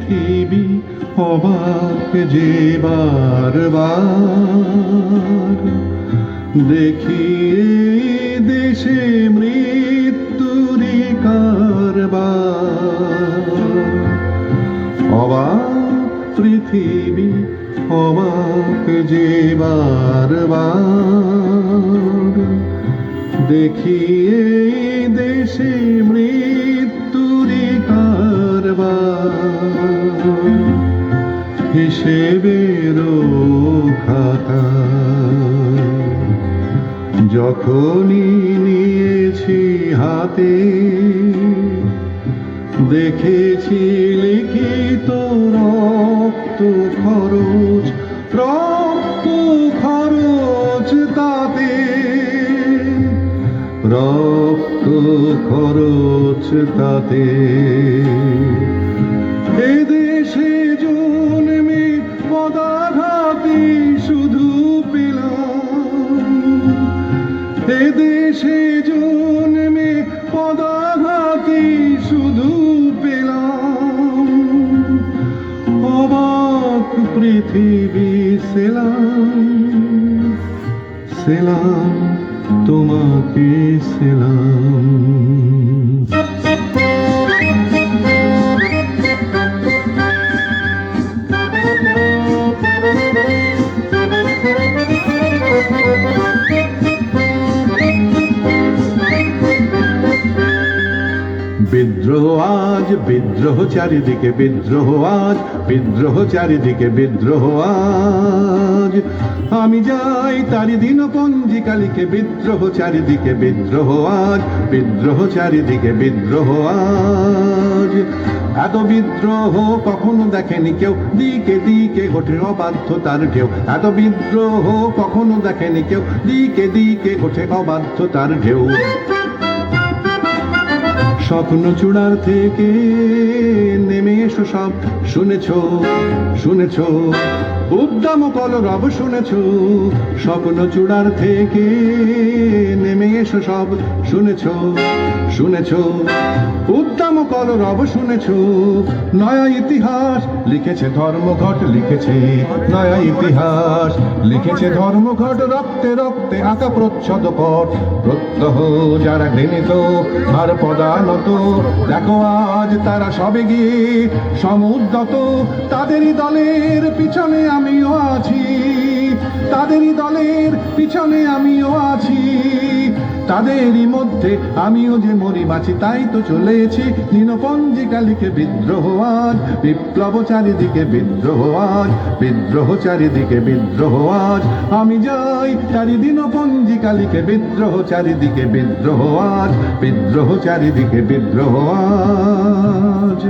পৃথিবী অবাক যে বারবার দেখি দেশে মৃত্যুরি অবাক পৃথিবী অবাক যে বারবার দেখি হিসেবেরও খাতা যখনই নিয়েছি হাতে, দেখেছি লিখিত রক্ত খরচ রক্ত খরচ তাতে। রক্ত খরচ তাতে। এদেশে জন্মে পদাঘাতে শুধু পেলাম। অবাক পৃথিবী সেলাম সেলাম তোমাকে সেলাম। বিদ্রোহ আজ, বিদ্রোহ চারিদিকে বিদ্রোহ আজ, বিদ্রোহ চারিদিকে বিদ্রোহ আজ। আমি যাই তারি দিন পঞ্জিকা লিখে বিদ্রোহ চারিদিকে বিদ্রোহ আজ, বিদ্রোহ চারিদিকে বিদ্রোহ আজ। এত বিদ্রোহ কখনো দেখেনি কেউ, দিকে দিকে ঘটে অবাধ্য তার ঢেউ। এত বিদ্রোহ কখনো দেখেনি কেউ, দিকে দিকে ঘটে অবাধ্য তার ঢেউ। স্বপ্ন চূড়ার থেকে নেমে এসো সব। শুনেছ শুনেছ উদ্যম কলরব শুনেছ স্বপ্ন চূড়ার থেকে এসো সব, শুনেছ শুনেছ। উদ্যম কলরব শুনেছ, নয়া ইতিহাস লিখেছে ধর্মঘট, লিখেছে নয়া ইতিহাস। লিখেছে ধর্মঘট, রক্তে রক্তে আঁকা প্রচ্ছদ পট প্রত্যহ যারা ঘৃণিত আর পদানত। দেখো আজ তারা সবে গিয়ে সমুদ্রত তাদেরই দলের পিছনে আমিও আছি। তাদেরই দলের পিছনে আমিও আছি। তাদেরই মধ্যে আমিও যে মরি বাঁচি তাই তো চলেছি। দিনপঞ্জিকা লিখে বিদ্রোহ আজ, বিপ্লব চারিদিকে বিদ্রোহ আজ, বিদ্রোহ চারিদিকে বিদ্রোহ আজ। আমি যাই চারিদিন দিনপঞ্জিকা লিখে বিদ্রোহ চারিদিকে বিদ্রোহ আজ, বিদ্রোহ চারিদিকে বিদ্রোহ আজ।